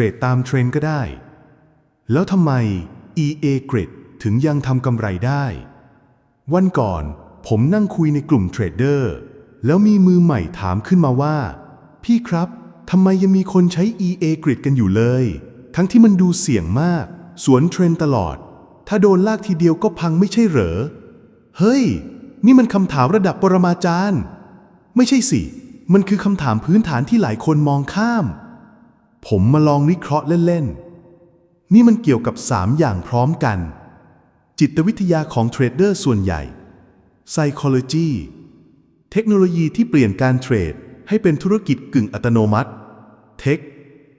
รดตามเทรนก็ได้ แล้วทำไม EA Grid ถึงยังทำกำไรได้ วันก่อนผมนั่งคุยในกลุ่มเทรดเดอร์ แล้วมีมือใหม่ถามขึ้นมาว่า พี่ครับทำไมยังมีคนใช้ EA Grid กันอยู่เลย ทั้งที่มันดูเสี่ยงมาก สวนเทรนตลอด ถ้าโดนลากทีเดียวก็พังไม่ใช่เหรอ เฮ้ย นี่มันคำถามระดับปรมาจารย์ ไม่ใช่สิ มันคือคำถามพื้นฐานที่หลายคนมองข้าม ผมมาลองวิเคราะห์เล่น ๆ นี่มันเกี่ยวกับ 3 อย่างพร้อมกัน จิตวิทยาของเทรดเดอร์ส่วนใหญ่ psychology เทคโนโลยีที่เปลี่ยนการเทรดให้เป็นธุรกิจกึ่งอัตโนมัติ เทค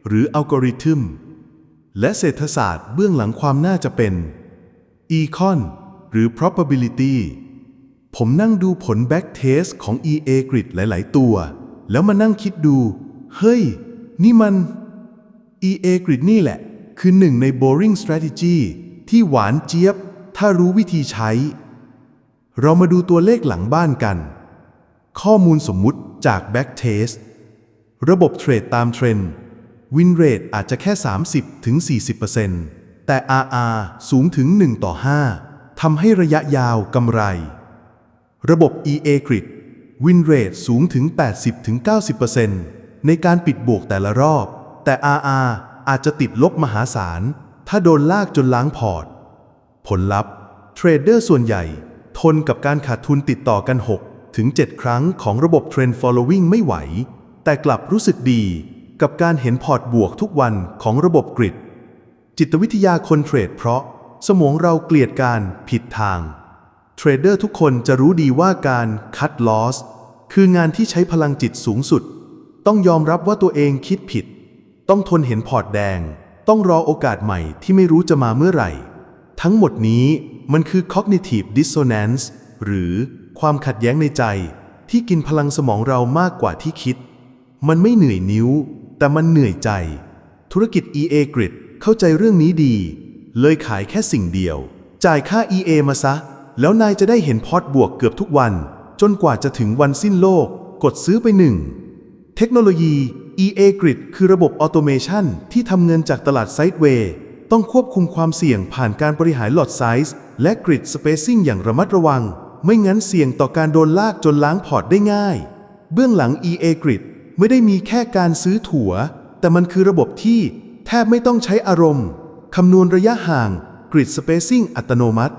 หรืออัลกอริทึม และเศรษฐศาสตร์เบื้องหลังความน่าจะเป็น econ หรือ probability ผมนั่งดูผล back test ของ EA Grid หลาย ๆ ตัว แล้วมานั่งคิดดู เฮ้ย นี่มัน EA Grid นี่แหละ คือหนึ่งใน boring strategy ที่หวานเจี๊ยบ ถ้ารู้วิธีใช้ เรามาดูตัวเลขหลังบ้านกัน ข้อมูลสมมุติจาก back test ระบบเทรดตามเทรนด์ win rate อาจจะแค่ 30-40%แต่ RR สูงถึง 1 ต่อ 5ทำให้ระยะยาวกำไร ระบบ EA Grid win rate สูงถึง 80-90%ในการปิดบวกแต่ละรอบ แต่ RR อาจจะติดลบมหาศาล ถ้าโดนลากจนล้างพอร์ต ผลลัพธ์ เทรดเดอร์ส่วนใหญ่ ทนกับการขาดทุนติดต่อกัน 6 ถึง 7 ครั้งของระบบ Trend Following ไม่ไหว แต่กลับรู้สึกดีกับการเห็นพอร์ตบวกทุกวันของระบบกริด จิตวิทยาคนเทรดเพราะสมองเราเกลียดการผิดทาง เทรดเดอร์ทุกคนจะรู้ดีว่าการ cut loss คืองานที่ใช้พลังจิตสูงสุด ต้องยอมรับว่าตัวเองคิดผิด ต้องทนเห็นพอร์ตแดง ต้องรอโอกาสใหม่ที่ไม่รู้จะมาเมื่อไหร่ ทั้งหมดนี้มันคือ cognitive dissonance หรือความขัดแย้งในใจ ที่กินพลังสมองเรามากกว่าที่คิด มันไม่เหนื่อยนิ้ว แต่มันเหนื่อยใจ ธุรกิจ EA Grid เข้าใจเรื่องนี้ดี เลยขายแค่สิ่งเดียว จ่ายค่า EA มาซะ แล้วนายจะได้เห็นพอร์ตบวกเกือบทุกวัน จนกว่าจะถึงวันสิ้นโลก กดซื้อไปหนึ่ง เทคโนโลยี EA Grid คือระบบออโตเมชันที่ทำเงินจากตลาดไซด์เวย์ต้องควบคุมความเสี่ยงผ่านการบริหารหลอดไซส์และกริดสเปซิ่งอย่างระมัดระวัง ไม่งั้นเสี่ยงต่อการโดนลากจนล้างพอร์ตได้ง่าย เบื้องหลัง EA Grid ไม่ได้มีแค่การซื้อถั่ว แต่มันคือระบบที่แทบไม่ต้องใช้อารมณ์ คำนวณระยะห่าง Grid Spacing อัตโนมัติ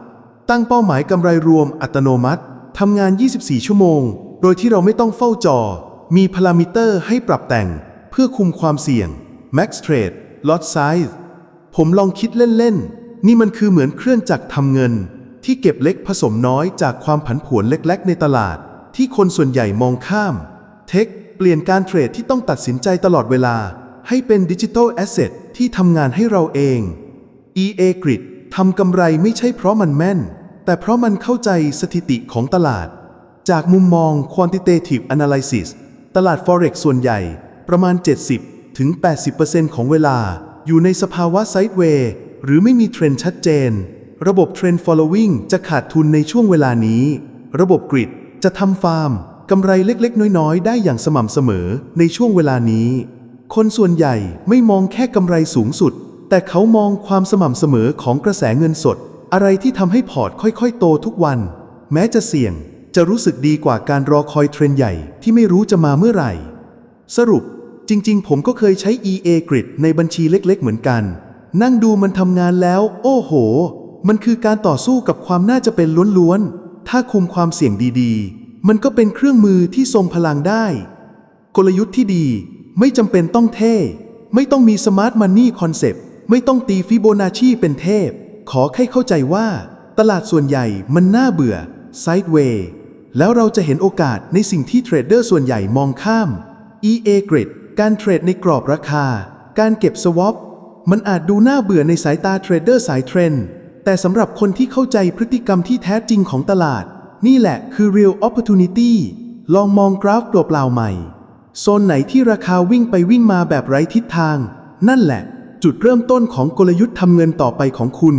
ตั้งเป้าหมายกำไรรวมอัตโนมัติทำงาน 24 ชั่วโมง โดยที่เราไม่ต้องเฝ้าจอ มีพารามิเตอร์ให้ปรับแต่ง เพื่อคุมความเสี่ยง Max Trade Lot Size ผมลองคิดเล่น ๆ นี่มันคือเหมือนเครื่องจักรทำเงิน ที่เก็บเล็กผสมน้อยจากความผันผวนเล็ก ๆ ในตลาด ที่คนส่วนใหญ่มองข้าม เทคเปลี่ยนการเทรดที่ต้องตัดสินใจตลอดเวลา ให้เป็นดิจิทัลแอสเซทที่ทำงานให้เราเอง EA Grid ทำกำไรไม่ใช่เพราะมันแม่น แต่เพราะมันเข้าใจสถิติของตลาด จากมุมมอง quantitative analysis ตลาด forex ส่วนใหญ่ ประมาณ 70ถึง80%ของเวลา อยู่ในสภาวะไซด์เวย์หรือไม่มีเทรนชัดเจน ระบบ Trend Following จะขาดทุนในช่วงเวลานี้ ระบบกริดจะทำฟาร์มกำไรเล็กๆ น้อยๆ ได้อย่างสม่ำเสมอในช่วงเวลานี้ คนส่วนใหญ่ไม่มองแค่กำไรสูงสุด แต่เขามองความสม่ำเสมอของกระแสเงินสด อะไรที่ทำให้พอร์ตค่อยๆ โตทุกวัน แม้จะเสี่ยงจะรู้สึกดีกว่าการรอคอยเทรนใหญ่ที่ไม่รู้จะมาเมื่อไหร่ สรุป จริงๆ ผมก็เคยใช้ EA Grid ในบัญชีเล็กๆ เหมือนกัน นั่งดูมันทำงานแล้ว โอ้โห มันคือการต่อสู้กับความน่าจะเป็นล้วนๆ ถ้าคุมความเสี่ยงดีๆ มันก็เป็นเครื่องมือที่ทรงพลังได้ กลยุทธ์ที่ดีไม่จำเป็นต้องเท่ ไม่ต้องมีสมาร์ทมันนี่คอนเซปต์ไม่ต้องตีฟิโบนัชชีเป็นเทพ ขอแค่เข้าใจว่า ตลาดส่วนใหญ่มันน่าเบื่อไซด์เวย์แล้วเราจะเห็นโอกาสในสิ่งที่เทรดเดอร์ส่วนใหญ่มองข้าม EA Grid การเทรดในกรอบราคา การเก็บสวอปมันอาจดูน่าเบื่อในสายตาเทรดเดอร์สายเทรนด์แต่สำหรับคนที่เข้าใจพฤติกรรมที่แท้จริงของตลาด นี่แหละคือ real opportunity ลองมองกราฟเปล่าๆใหม่ โซนไหนที่ราคาวิ่งไปวิ่งมาแบบไร้ทิศทาง นั่นแหละ จุดเริ่มต้นของกลยุทธ์ทำเงินต่อไปของคุณ